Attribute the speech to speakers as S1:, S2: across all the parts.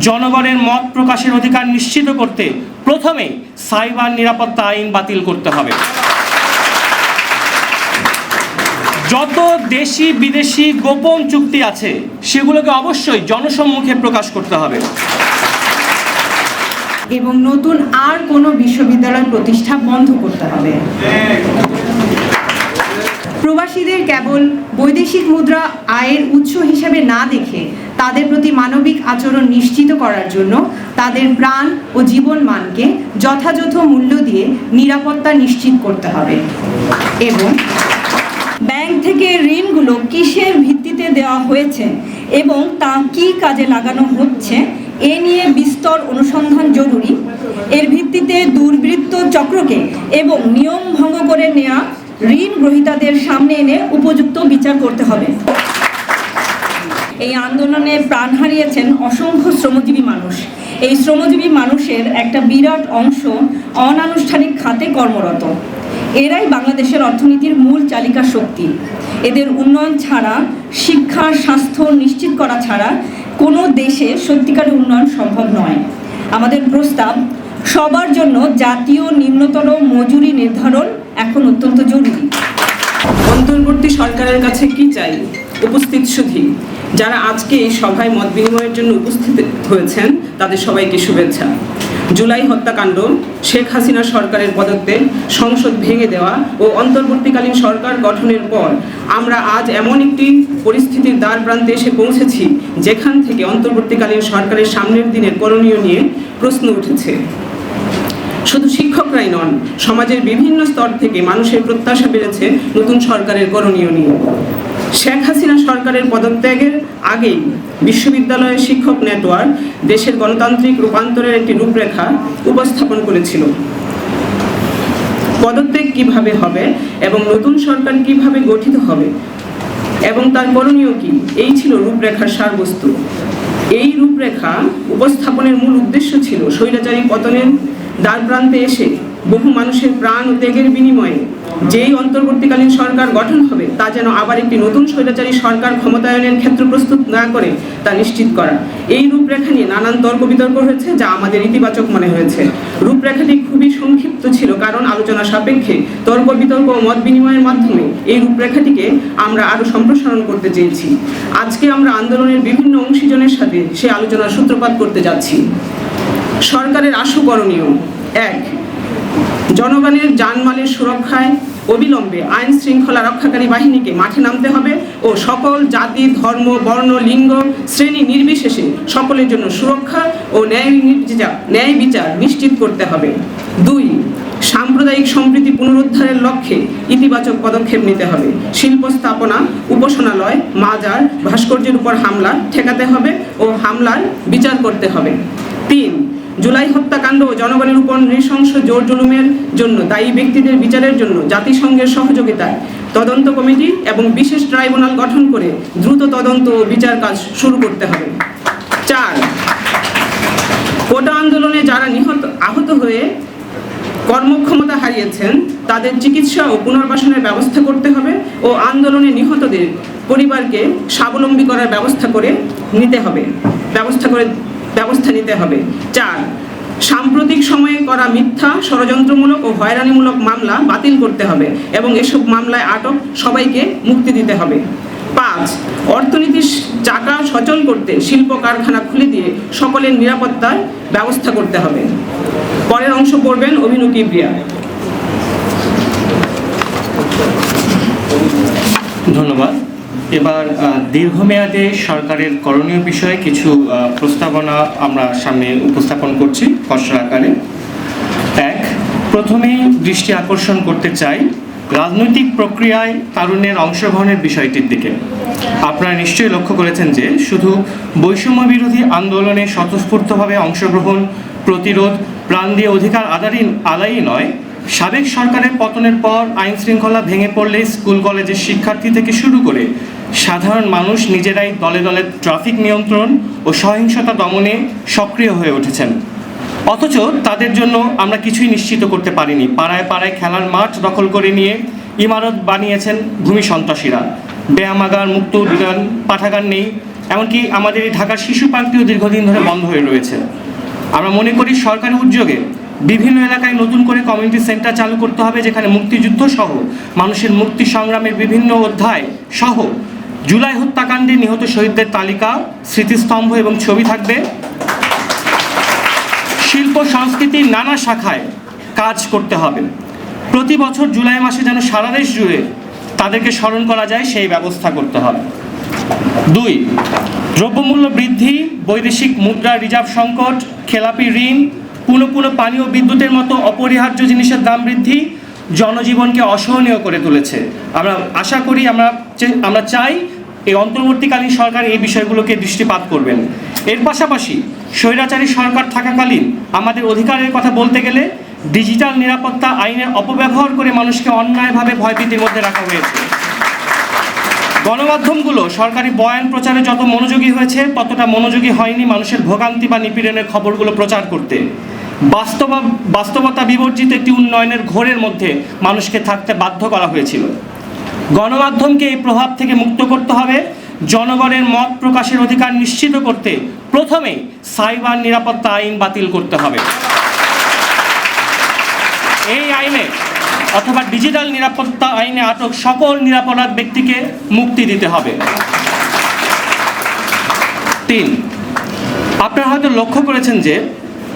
S1: জনগণের মত প্রকাশের অধিকার নিশ্চিত করতে প্রথমে সাইবার নিরাপত্তা আইন বাতিল করতে হবে। যত দেশি, বিদেশি গোপন চুক্তি আছে, সেগুলোকে অবশ্যই জনসম্মুখে প্রকাশ করতে হবে।
S2: এবং নতুন আর কোনো বিশ্ববিদ্যালয় প্রতিষ্ঠা বন্ধ করতে হবে। প্রবাসীদের কেবল বৈদেশিক মুদ্রা আয়ের উৎস হিসেবে না দেখে তাদের প্রতি মানবিক আচরণ নিশ্চিত করার জন্য তাদের প্রাণ ও জীবন মানকে যথাযথ মূল্য দিয়ে নিরাপত্তা নিশ্চিত করতে হবে। এবং
S3: ব্যাংক থেকে ঋণগুলো কিসের ভিত্তিতে দেওয়া হয়েছে এবং তা কি কাজে লাগানো হচ্ছে এ নিয়ে বিস্তর অনুসন্ধান জরুরি। এর ভিত্তিতে দুর্বৃত্ত চক্রকে এবং নিয়ম ভঙ্গ করে নেওয়া ঋণ গ্রহীতাদের সামনে এনে উপযুক্ত বিচার করতে হবে। এই আন্দোলনে প্রাণ হারিয়েছেন অসংখ্য শ্রমজীবী মানুষ। এই শ্রমজীবী মানুষের একটা বিরাট অংশ অনানুষ্ঠানিক খাতে কর্মরত। এরাই বাংলাদেশের অর্থনীতির মূল চালিকা শক্তি। এদের উন্নয়ন ছাড়া, শিক্ষা, স্বাস্থ্য নিশ্চিত করা ছাড়া কোনো দেশে সত্যিকারের উন্নয়ন সম্ভব নয়। আমাদের প্রস্তাব, সবার জন্য জাতীয় নিম্নতর মজুরি নির্ধারণ এখন অত্যন্ত জরুরি।
S4: অন্তর্বর্তী সরকারের কাছে কি চাই? উপস্থিত সুধী যারা আজকে এই সভায় মত বিনিময়ের জন্য উপস্থিত হয়েছেন, তাদের সবাইকে শুভেচ্ছা। জুলাই হত্যাকাণ্ড, শেখ হাসিনা সরকারের পদত্যাগ সংসদ ভেঙে দেওয়া ও অন্তর্বর্তীকালীন সরকার গঠনের পর আমরা আজ এমন একটি পরিস্থিতির দ্বার প্রান্তে এসে পৌঁছেছি, যেখান থেকে অন্তর্বর্তীকালীন সরকারের সামনের দিনের করণীয় নিয়ে প্রশ্ন উঠেছে। শুধু শিক্ষকরাই নন, সমাজের বিভিন্ন স্তর থেকে মানুষের প্রত্যাশা বেড়েছে নতুন সরকারের করণীয় নিয়ে। শেখ হাসিনা সরকারের পদত্যাগের আগেই বিশ্ববিদ্যালয়ের শিক্ষক নেটওয়ার্ক দেশের গণতান্ত্রিক রূপান্তরের একটি রূপরেখা উপস্থাপন করেছিল। পদত্যাগ কীভাবে হবে এবং নতুন সরকার কীভাবে গঠিত হবে এবং তার করণীয় কি, এই ছিল রূপরেখার সারবস্তু। এই রূপরেখা উপস্থাপনের মূল উদ্দেশ্য ছিল স্বৈরাচারী পতনের দ্বার প্রান্তে এসে বহু মানুষের প্রাণ ত্যাগের বিনিময়ে যেই অন্তর্বর্তীকালীন সরকার গঠন হবে, তা যেন আবার একটি নতুন স্বৈরাচারী সরকার ক্ষমতায়নের ক্ষেত্র প্রস্তুত না করে, তা নিশ্চিত করা। এই রূপরেখা নিয়ে নানান তর্ক বিতর্ক হয়েছে, যা আমাদের ইতিবাচক মনে হয়েছে। রূপরেখাটি খুবই সংক্ষিপ্ত ছিল, কারণ আলোচনা সাপেক্ষে তর্ক বিতর্ক ও মত বিনিময়ের মাধ্যমে এই রূপরেখাটিকে আমরা আরও সম্প্রসারণ করতে চেয়েছি। আজকে আমরা আন্দোলনের বিভিন্ন অংশীজনের সাথে সে আলোচনার সূত্রপাত করতে যাচ্ছি। সরকারের আশু করণীয়। এক, জনগণের জানমালের সুরক্ষায় অবিলম্বে আইন শৃঙ্খলা রক্ষাকারী বাহিনীকে মাঠে নামতে হবে ও সকল জাতি, ধর্ম, বর্ণ, লিঙ্গ, শ্রেণি নির্বিশেষে সকলের জন্য সুরক্ষা ও ন্যায় ন্যায় বিচার নিশ্চিত করতে হবে। দুই, সাম্প্রদায়িক সম্প্রীতি পুনরুদ্ধারের লক্ষ্যে ইতিবাচক পদক্ষেপ নিতে হবে। শিল্প স্থাপনা, উপাসনালয়, মাজার, ভাস্কর্যের উপর হামলা ঠেকাতে হবে ও হামলার বিচার করতে হবে। তিন জুলাই হত্যাকাণ্ড জনগণের উপর নৃশংস জোর জুলুমের জন্য দায়ী ব্যক্তিদের বিচারের জন্য জাতিসংঘের সহযোগিতায় তদন্ত কমিটি এবং বিশেষ ট্রাইব্যুনাল গঠন করে দ্রুত তদন্ত ও বিচার কাজ শুরু করতে হবে। চার, কোটা আন্দোলনে যারা নিহত, আহত হয়ে কর্মক্ষমতা হারিয়েছেন, তাদের চিকিৎসা ও পুনর্বাসনের ব্যবস্থা করতে হবে ও আন্দোলনে নিহতদের পরিবারকে স্বাবলম্বী করার ব্যবস্থা করে নিতে হবে। ব্যবস্থা করে ব্যবস্থা নিতে হবে। চার, সাম্প্রতিক সময়ে করা মিথ্যা, ষড়যন্ত্রমূলক ও হয়রানিমূলক মামলা বাতিল করতে হবে এবং এসব মামলায় আটক সবাইকে মুক্তি দিতে হবে। পাঁচ, অর্থনীতির চাকা সচল করতে শিল্প কারখানা খুলে দিয়ে সকলের নিরাপত্তার ব্যবস্থা করতে হবে। পরের অংশ পড়বেন অভিনু কিবরিয়া।
S1: ধন্যবাদ। এবার দীর্ঘমেয়াদে সরকারের করণীয় বিষয়ে কিছু প্রস্তাবনা আমরা সামনে উপস্থাপন করছি খসড়া আকারে। এক প্রথমেই দৃষ্টি আকর্ষণ করতে চাই রাজনৈতিক প্রক্রিয়ায় তারুণ্যের অংশগ্রহণের বিষয়টির দিকে। আপনারা নিশ্চয়ই লক্ষ্য করেছেন যে শুধু বৈষম্য বিরোধী আন্দোলনে স্বতঃস্ফূর্তভাবে অংশগ্রহণ, প্রতিরোধ, প্রাণ দিয়ে অধিকার আদারি, আদায়ই নয়, সাবেক সরকারের পতনের পর আইন শৃঙ্খলা ভেঙে পড়লে স্কুল, কলেজের শিক্ষার্থী থেকে শুরু করে সাধারণ মানুষ নিজেরাই দলে দলে ট্রাফিক নিয়ন্ত্রণ ও সহিংসতা দমনে সক্রিয় হয়ে উঠেছেন। অথচ তাদের জন্য আমরা কিছুই নিশ্চিত করতে পারিনি। পাড়ায় পাড়ায় খেলার মাঠ দখল করে নিয়ে ইমারত বানিয়েছেন ভূমি সন্ত্রাসীরা। ব্যায়ামাগার মুক্ত উদ্যান, পাঠাগার নেই, এমনকি আমাদের এই ঢাকার শিশু পার্কটিও দীর্ঘদিন ধরে বন্ধ হয়ে রয়েছে। আমরা মনে করি সরকারি উদ্যোগে বিভিন্ন এলাকায় নতুন করে কমিউনিটি সেন্টার চালু করতে হবে, যেখানে মুক্তিযুদ্ধ সহ মানুষের মুক্তি সংগ্রামের বিভিন্ন অধ্যায় সহ জুলাই হত্যাকাণ্ডে নিহত শহীদদের তালিকা, স্মৃতিস্তম্ভ এবং ছবি থাকবে। শিল্প সংস্কৃতির নানা শাখায় কাজ করতে হবে। প্রতি বছর জুলাই মাসে যেন সারা দেশ জুড়ে তাদেরকে স্মরণ করা যায়, সেই ব্যবস্থা করতে হবে। দুই, দ্রব্যমূল্য বৃদ্ধি, বৈদেশিক মুদ্রা, রিজার্ভ সংকট, খেলাপি ঋণ, পুনঃ পুনঃ পানীয় বিদ্যুতের মতো অপরিহার্য জিনিসের দাম বৃদ্ধি জনজীবনকে অসহনীয় করে তুলেছে। আমরা আশা করি আমরা আমরা চাই এই অন্তর্বর্তীকালীন সরকার এই বিষয়গুলোকে দৃষ্টিপাত করবেন। এর পাশাপাশি স্বৈরাচারী সরকার থাকাকালীন আমাদের অধিকারের কথা বলতে গেলে ডিজিটাল নিরাপত্তা আইনের অপব্যবহার করে মানুষকে অন্যায়ভাবে ভয়ভীতির মধ্যে রাখা হয়েছে। গণমাধ্যমগুলো সরকারি বয়ান প্রচারে যত মনোযোগী হয়েছে, ততটা মনোযোগী হয়নি মানুষের ভোগান্তি বা নিপীড়নের খবরগুলো প্রচার করতে। বাস্তব বাস্তবতা বিবর্জিত একটি উন্নয়নের ঘোরের মধ্যে মানুষকে থাকতে বাধ্য করা হয়েছিল। গণমাধ্যমকে এই প্রভাব থেকে মুক্ত করতে হবে, জনগণের মত প্রকাশের অধিকার নিশ্চিত করতে প্রথমে সাইবার নিরাপত্তা আইন বাতিল করতে হবে। এই আইনে অথবা ডিজিটাল নিরাপত্তা আইনে আটক সকল নিরাপরাধ ব্যক্তিকে মুক্তি দিতে হবে। তিন, আপনারা হয়তো লক্ষ্য করেছেন যে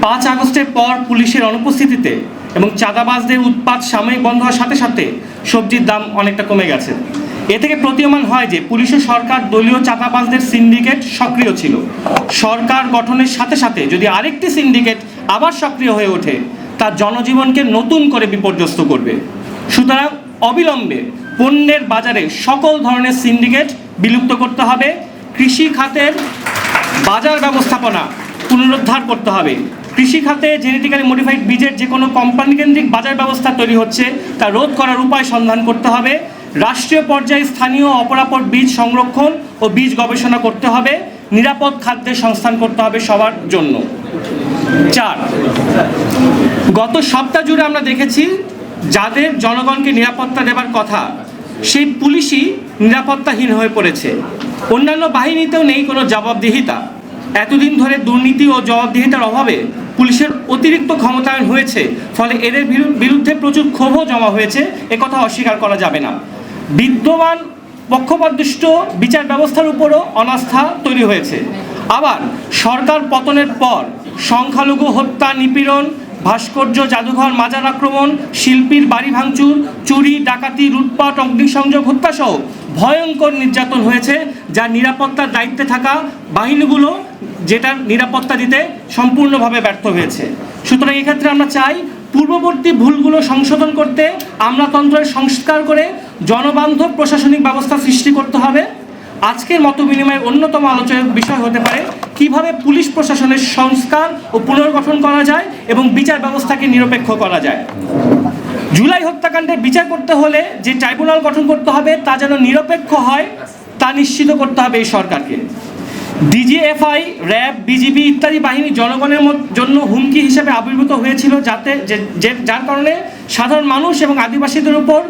S1: পাঁচ আগস্টের পর পুলিশের অনুপস্থিতিতে এবং চাঁদাবাজদের উৎপাত সাময়িক বন্ধ হওয়ার সাথে সাথে সবজির দাম অনেকটা কমে গেছে। এ থেকে প্রতীয়মান হয় যে পুলিশ ও সরকার দলীয় চাঁদাবাজদের সিন্ডিকেট সক্রিয় ছিল। সরকার গঠনের সাথে সাথে যদি আরেকটি সিন্ডিকেট আবার সক্রিয় হয়ে ওঠে, তা জনজীবনকে নতুন করে বিপর্যস্ত করবে। সুতরাং অবিলম্বে পণ্যের বাজারে সকল ধরনের সিন্ডিকেট বিলুপ্ত করতে হবে। কৃষি খাতের বাজার ব্যবস্থাপনা পুনরুদ্ধার করতে হবে। কৃষি খাতে জেনেটিক্যালি মডিফাইড বীজের যে কোনো কোম্পানি কেন্দ্রিক বাজার ব্যবস্থা তৈরি হচ্ছে, তা রোধ করার উপায় সন্ধান করতে হবে। রাষ্ট্রীয় পর্যায়ে স্থানীয় অপরাপর বীজ সংরক্ষণ ও বীজ গবেষণা করতে হবে। নিরাপদ খাদ্যের সংস্থান করতে হবে সবার জন্য। চার, গত সপ্তাহ জুড়ে আমরা দেখেছি, যাদের জনগণকে নিরাপত্তা দেবার কথা, সেই পুলিশই নিরাপত্তাহীন হয়ে পড়েছে। অন্যান্য বাহিনীতেও নেই কোনো জবাবদিহিতা। এতদিন ধরে দুর্নীতি ও জবাবদিহিতার অভাবে পুলিশের অতিরিক্ত ক্ষমতায়ন হয়েছে, ফলে এদের বিরু- বিরুদ্ধে প্রচুর ক্ষোভও জমা হয়েছে একথা অস্বীকার করা যাবে না। বিদ্যমান পক্ষপাতদুষ্ট বিচার ব্যবস্থার উপরও অনাস্থা তৈরি হয়েছে। আবার সরকার পতনের পর সংখ্যালঘু হত্যা, নিপীড়ন, ভাস্কর্য, জাদুঘর, মাজার আক্রমণ, শিল্পীর বাড়ি ভাঙচুর, চুরি, ডাকাতি, লুটপাট, অগ্নিসংযোগ, হত্যাসহ ভয়ঙ্কর নির্যাতন হয়েছে যা নিরাপত্তার দায়িত্বে থাকা বাহিনীগুলো যেটার নিরাপত্তা দিতে সম্পূর্ণভাবে ব্যর্থ হয়েছে। সুতরাং এক্ষেত্রে আমরা চাই, পূর্ববর্তী ভুলগুলো সংশোধন করতে আমলাতন্ত্রের সংস্কার করে জনবান্ধব প্রশাসনিক ব্যবস্থা সৃষ্টি করতে হবে। আজকের মত বিনিময়ের অন্যতম আলোচনার বিষয় হতে পারে, কীভাবে পুলিশ প্রশাসনের সংস্কার ও পুনর্গঠন করা যায় এবং বিচার ব্যবস্থাকে নিরপেক্ষ করা যায়। জুলাই হত্যাকাণ্ডের বিচার করতে হলে যে ট্রাইব্যুনাল গঠন করতে হবে তা যেন নিরপেক্ষ হয়, তা নিশ্চিত করতে হবে এই সরকারকে। ডিজিএফআই, র্যাব, বিজিবি ইত্যাদি বাহিনী জনগণের জন্য হুমকি হিসেবে আবির্ভূত হয়েছিল যাতে যে- যার কারণে সাধারণ মানুষ এবং আদিবাসীদের উপর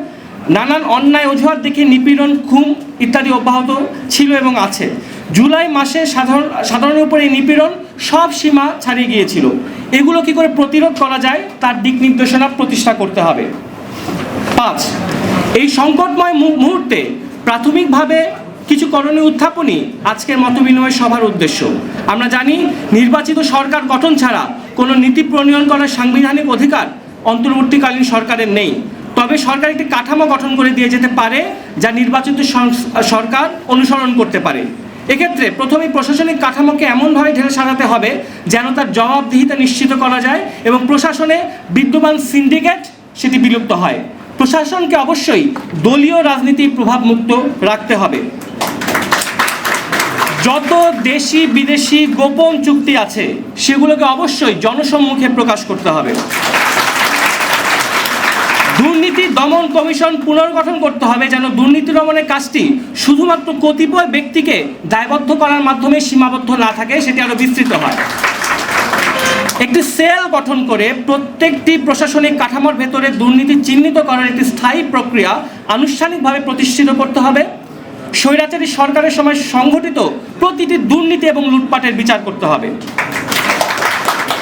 S1: নানান অন্যায় অজুহাত দেখে নিপীড়ন, খুন ইত্যাদি অব্যাহত ছিল এবং আছে। জুলাই মাসে সাধারণ, সাধারণের উপর এই নিপীড়ন সব সীমা ছাড়িয়ে গিয়েছিল। এগুলো কি করে প্রতিরোধ করা যায় তার দিক নির্দেশনা প্রতিষ্ঠা করতে হবে। পাঁচ, এই সংকটময় মুহূর্তে প্রাথমিকভাবে কিছু করণীয় উত্থাপনই আজকের মতবিনিময় সভার উদ্দেশ্য। আমরা জানি, নির্বাচিত সরকার গঠন ছাড়া কোনো নীতি প্রণয়ন করার সাংবিধানিক অধিকার অন্তর্বর্তীকালীন সরকারের নেই। তবে সরকার একটি কাঠামো গঠন করে দিয়ে যেতে পারে, যা নির্বাচিত সরকার অনুসরণ করতে পারে। এক্ষেত্রে প্রথমেই প্রশাসনিক কাঠামোকে এমনভাবে ঢেলে সাজাতে হবে, যেন তার জবাবদিহিতা নিশ্চিত করা যায় এবং প্রশাসনে বিদ্যমান সিন্ডিকেট সেটি বিলুপ্ত হয়। প্রশাসনকে অবশ্যই দলীয় রাজনীতির প্রভাব মুক্ত রাখতে হবে। যত দেশি, বিদেশি গোপন চুক্তি আছে, সেগুলোকে অবশ্যই জনসম্মুখে প্রকাশ করতে হবে। দুর্নীতি দমন কমিশন পুনর্গঠন করতে হবে যেন দুর্নীতি দমনের কাজটি শুধুমাত্র কতিপয় ব্যক্তিকে দায়বদ্ধ করার মাধ্যমে সীমাবদ্ধ না থাকে, সেটি আরও বিস্তৃত হয়। একটি সেল গঠন করে প্রত্যেকটি প্রশাসনিক কাঠামোর ভেতরে দুর্নীতি চিহ্নিত করার একটি স্থায়ী প্রক্রিয়া আনুষ্ঠানিকভাবে প্রতিষ্ঠিত করতে হবে। স্বৈরাচারী সরকারের সময় সংঘটিত প্রতিটি দুর্নীতি এবং লুটপাটের বিচার করতে হবে।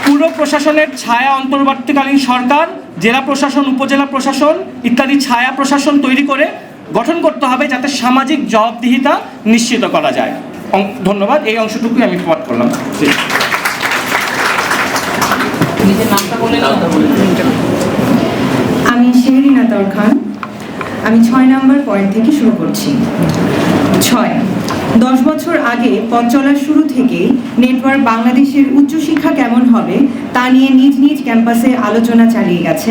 S1: পুরো প্রশাসনের ছায়া অন্তর্বর্তীকালীন সরকার জেলা প্রশাসন উপজেলা প্রশাসন ইত্যাদি ছায়া প্রশাসন তৈরি করে গঠন করতে হবে যাতে সামাজিক জবাবদিহিতা নিশ্চিত করা যায়। ধন্যবাদ এই অংশটুকুই আমি প্রবাদ করলাম।
S2: আমি শেহরিনা তর খান। আমি ছয় নম্বর পয়েন্ট থেকে শুরু করছি। ছয়। দশ বছর আগে পথ চলার শুরু থেকেই নেটওয়ার্ক বাংলাদেশের উচ্চশিক্ষা কেমন হবে তা নিয়ে নিজ নিজ ক্যাম্পাসে আলোচনা চালিয়ে গেছে।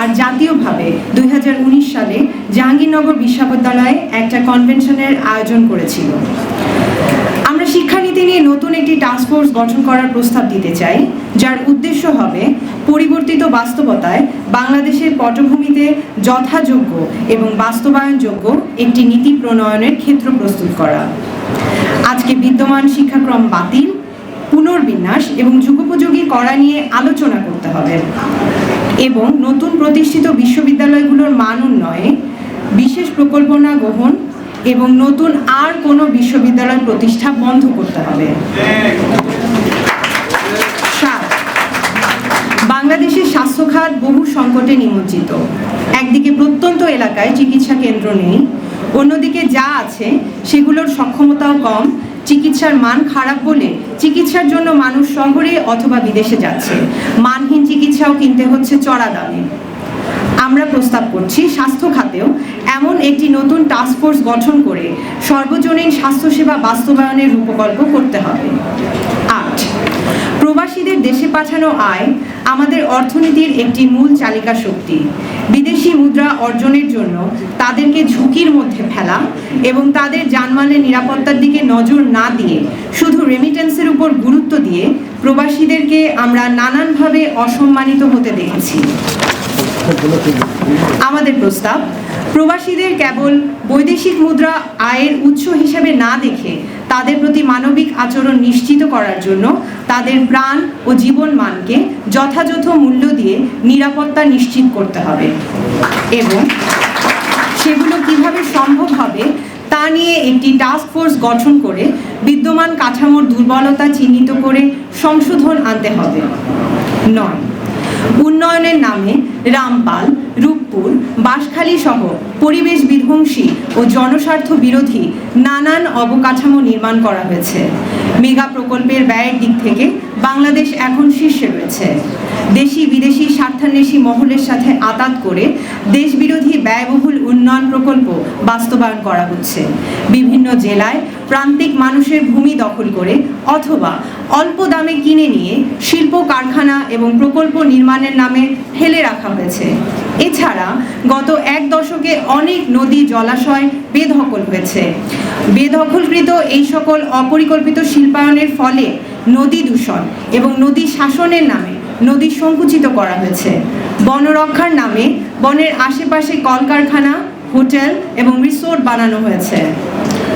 S2: আর জাতীয়ভাবে দুই হাজার উনিশ সালে জাহাঙ্গীরনগর বিশ্ববিদ্যালয়ে একটা কনভেনশনের আয়োজন করেছিল। আমরা শিক্ষানীতি নিয়ে নতুন একটি টাস্কফোর্স গঠন করার প্রস্তাব দিতে চাই, যার উদ্দেশ্য হবে পরিবর্তিত বাস্তবতায় বাংলাদেশের পটভূমিতে যথাযোগ্য এবং বাস্তবায়নযোগ্য একটি নীতি প্রণয়নের ক্ষেত্র প্রস্তুত করা। আজকে বিদ্যমান শিক্ষাক্রম বাতিল, পুনর্বিন্যাস এবং যুগোপযোগী করা নিয়ে আলোচনা করতে হবে এবং নতুন প্রতিষ্ঠিত বিশ্ববিদ্যালয়গুলোর মান উন্নয়ে বিশেষ প্রকল্পনা গ্রহণ এবং নতুন আর কোনো বিশ্ববিদ্যালয় প্রতিষ্ঠা বন্ধ করতে হবে। সংকটে নিমজ্জিত। একদিকে প্রত্যন্ত এলাকায় চিকিৎসা কেন্দ্র নেই, অন্যদিকে যা আছে সেগুলোর সক্ষমতাও কম, চিকিৎসার মান খারাপ বলে চিকিৎসার জন্য মানুষ শহরে অথবা বিদেশে যাচ্ছে। মানহীন চিকিৎসাও কিনতে হচ্ছে চড়া দামে। আমরা প্রস্তাব করছি স্বাস্থ্য খাতেও এমন একটি নতুন টাস্কফোর্স গঠন করে সর্বজনীন স্বাস্থ্যসেবা বাস্তবায়নের রূপকল্প করতে হবে। আট, প্রবাসীদের দেশে পাঠানো আয় আমাদের অর্থনীতির একটি মূল চালিকা শক্তি। বিদেশি মুদ্রা অর্জনের জন্য তাদেরকে ঝুঁকির মধ্যে ফেলা এবং তাদের জানমালের নিরাপত্তার দিকে নজর না দিয়ে শুধু রেমিটেন্সের উপর গুরুত্ব দিয়ে প্রবাসীদেরকে আমরা নানানভাবে অসম্মানিত হতে দেখেছি। আমাদের প্রস্তাব প্রবাসীদের কেবল বৈদেশিক মুদ্রা আয়ের উৎস হিসেবে না দেখে তাদের প্রতি মানবিক আচরণ নিশ্চিত করার জন্য তাদের প্রাণ ও জীবন মানকে যথাযথ মূল্য দিয়ে নিরাপত্তা নিশ্চিত করতে হবে। এবং সেগুলো কীভাবে সম্ভব হবে তা নিয়ে একটি টাস্ক ফোর্স গঠন করে বিদ্যমান কাঠামোর দুর্বলতা চিহ্নিত করে সংশোধন আনতে হবে। নয়, উন্নয়নের নামে রামপাল, রূপপুর, বাঁশখালী সহ পরিবেশ বিধ্বংসী ও জনস্বার্থ বিরোধী নানান অবকাঠামো নির্মাণ করা হয়েছে। মেগা প্রকল্পের ব্যয়ের দিক থেকে বাংলাদেশ এখন শীর্ষে রয়েছে। দেশি বিদেশি স্বার্থান্বেষী মহলের সাথে আতাত করে দেশবিরোধী ব্যয়বহুল উন্নয়ন প্রকল্প বাস্তবায়ন করা হচ্ছে। বিভিন্ন জেলায় প্রান্তিক মানুষের ভূমি দখল করে অথবা অল্প দামে কিনে নিয়ে শিল্প কারখানা এবং প্রকল্প নির্মাণের নামে ফেলে রাখা হয়েছে। এছাড়া গত এক দশকে অনেক নদী জলাশয় বেদখল হয়েছে। বেদখলকৃত এই সকল অপরিকল্পিত শিল্পায়নের ফলে নদী দূষণ এবং নদী শাসনের নামে নদী সংকুচিত করা হয়েছে। বনরক্ষার নামে বনের আশেপাশে কলকারখানা হোটেল এবং রিসোর্ট বানানো হয়েছে।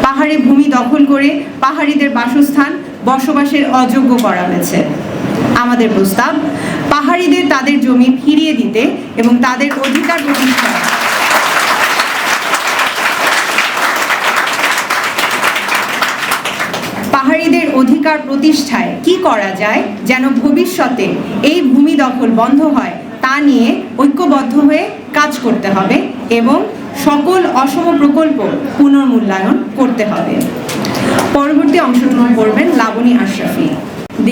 S2: পাহাড়ে ভূমি দখল করে পাহাড়িদের বাসস্থান বসবাসের অযোগ্য করা হয়েছে। আমাদের প্রস্তাব, পাহাড়িদের তাদের জমি ফিরিয়ে দিতে এবং তাদের অধিকার প্রতিষ্ঠা পাহাড়িদের অধিকার প্রতিষ্ঠায় কি করা যায় যেন ভবিষ্যতে এই ভূমি দখল বন্ধ হয় তা নিয়ে ঐক্যবদ্ধ হয়ে কাজ করতে হবে এবং সকল অসম প্রকল্প পুনর্মূল্যায়ন করতে হবে। পরবর্তী অংশগ্রহণ করবেন লাবণী আশরাফি।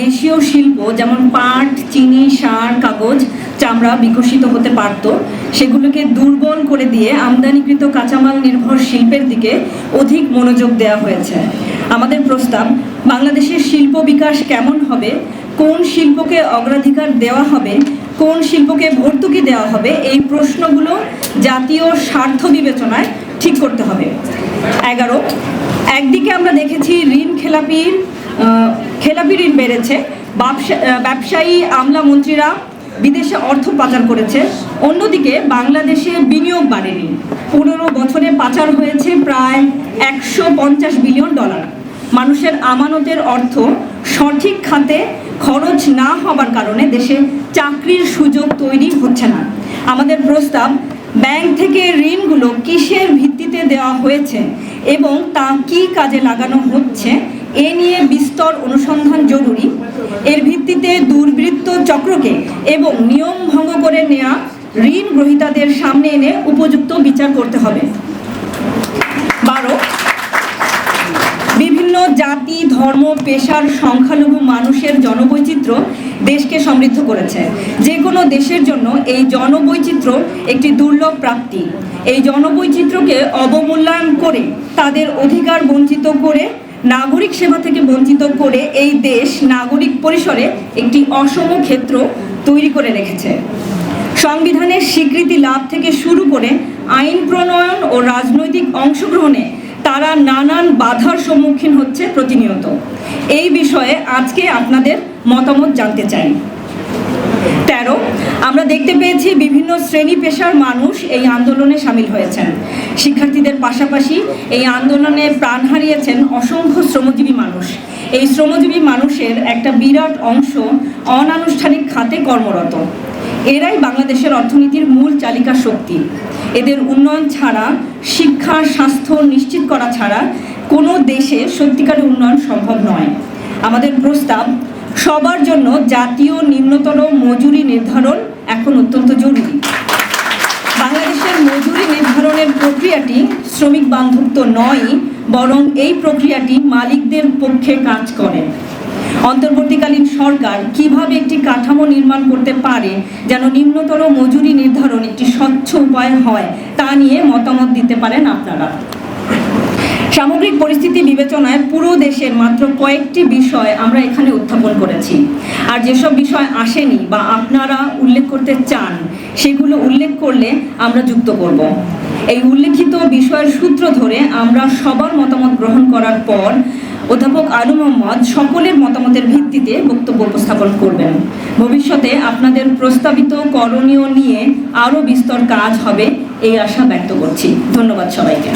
S3: দেশীয় শিল্প যেমন পাট, চিনি, সার, কাগজ, চামড়া বিকশিত হতে পারত। সেগুলোকে দুর্বল করে দিয়ে আমদানিকৃত কাঁচামাল নির্ভর শিল্পের দিকে অধিক মনোযোগ দেওয়া হয়েছে। আমাদের প্রস্তাব, বাংলাদেশের শিল্প বিকাশ কেমন হবে, কোন শিল্পকে অগ্রাধিকার দেওয়া হবে কোন শিল্পকে ভর্তুকি দেওয়া হবে এই প্রশ্নগুলো জাতীয় স্বার্থ বিবেচনায় ঠিক করতে হবে। এগারো, একদিকে আমরা দেখেছি ঋণ খেলাপির খেলাপি ঋণ বেড়েছে, ব্যবসা- ব্যবসায়ী, আমলা মন্ত্রীরা বিদেশে অর্থ পাচার করেছে, অন্যদিকে বাংলাদেশে বিনিয়োগ বাড়েনি। পনেরো বছরে পাচার হয়েছে প্রায় একশো পঞ্চাশ বিলিয়ন ডলার। মানুষের আমানতের অর্থ সঠিক খাতে খরচ না হবার কারণে দেশে চাকরির সুযোগ তৈরি হচ্ছে না। আমাদের প্রস্তাব, ব্যাংক থেকে ঋণগুলো কিসের ভিত্তিতে দেওয়া হয়েছে এবং তা কি কাজে লাগানো হচ্ছে, এ নিয়ে বিস্তর অনুসন্ধান জরুরি। এর ভিত্তিতে দুর্বৃত্ত চক্রকে এবং নিয়ম ভঙ্গ করে নেওয়া ঋণ গ্রহীতাদের সামনে এনে উপযুক্ত বিচার করতে হবে বারো বিভিন্ন জাতি, ধর্ম, পেশার সংখ্যালঘু মানুষের জনবৈচিত্র্য দেশকে সমৃদ্ধ করেছে। যে কোনো দেশের জন্য এই জনবৈচিত্র্য একটি দুর্লভ প্রাপ্তি। এই জনবৈচিত্র্যকে অবমূল্যায়ন করে, তাদের অধিকার বঞ্চিত করে, নাগরিক সেবা থেকে বঞ্চিত করে এই দেশ নাগরিক পরিসরে একটি অসম ক্ষেত্র তৈরি করে রেখেছে। সংবিধানের স্বীকৃতি লাভ থেকে শুরু করে আইন প্রণয়ন ও রাজনৈতিক অংশগ্রহণে তারা নানান বাধার সম্মুখীন হচ্ছে প্রতিনিয়ত। এই বিষয়ে আজকে আপনাদের মতামত জানতে চাই। তেরো, আমরা দেখতে পেয়েছি বিভিন্ন শ্রেণি পেশার মানুষ এই আন্দোলনে সামিল হয়েছেন। শিক্ষার্থীদের পাশাপাশি এই আন্দোলনে প্রাণ হারিয়েছেন অসংখ্য শ্রমজীবী মানুষ। এই শ্রমজীবী মানুষের একটা বিরাট অংশ অনানুষ্ঠানিক খাতে কর্মরত। এরাই বাংলাদেশের অর্থনীতির মূল চালিকা শক্তি। এদের উন্নয়ন ছাড়া, শিক্ষা, স্বাস্থ্য নিশ্চিত করা ছাড়া কোনো দেশে সত্যিকারের উন্নয়ন সম্ভব নয়। আমাদের প্রস্তাব, সবার জন্য জাতীয় নিম্নতর মজুরি নির্ধারণ এখন অত্যন্ত জরুরি। বাংলাদেশের মজুরি নির্ধারণের প্রক্রিয়াটি শ্রমিক বান্ধব তো নয়ই, বরং এই প্রক্রিয়াটি মালিকদের পক্ষে কাজ করে। অন্তর্বর্তীকালীন সরকার কীভাবে একটি কাঠামো নির্মাণ করতে পারে, যেন নিম্নতর মজুরি নির্ধারণ একটি স্বচ্ছ উপায় হয়, তা নিয়ে মতামত দিতে পারেন আপনারা। সামগ্রিক পরিস্থিতি বিবেচনায় পুরো দেশের মাত্র কয়েকটি বিষয় আমরা এখানে উত্থাপন করেছি। আর যেসব বিষয় আসেনি বা আপনারা উল্লেখ করতে চান, সেগুলো উল্লেখ করলে আমরা যুক্ত করব। এই উল্লেখিত বিষয়ের সূত্র ধরে আমরা সবার মতামত গ্রহণ করার পর অধ্যাপক আলু মোহাম্মদ সকলের মতামতের ভিত্তিতে বক্তব্য উপস্থাপন করবেন। ভবিষ্যতে আপনাদের প্রস্তাবিত করণীয় নিয়ে আরও বিস্তর কাজ হবে, এই আশা ব্যক্ত করছি। ধন্যবাদ সবাইকে।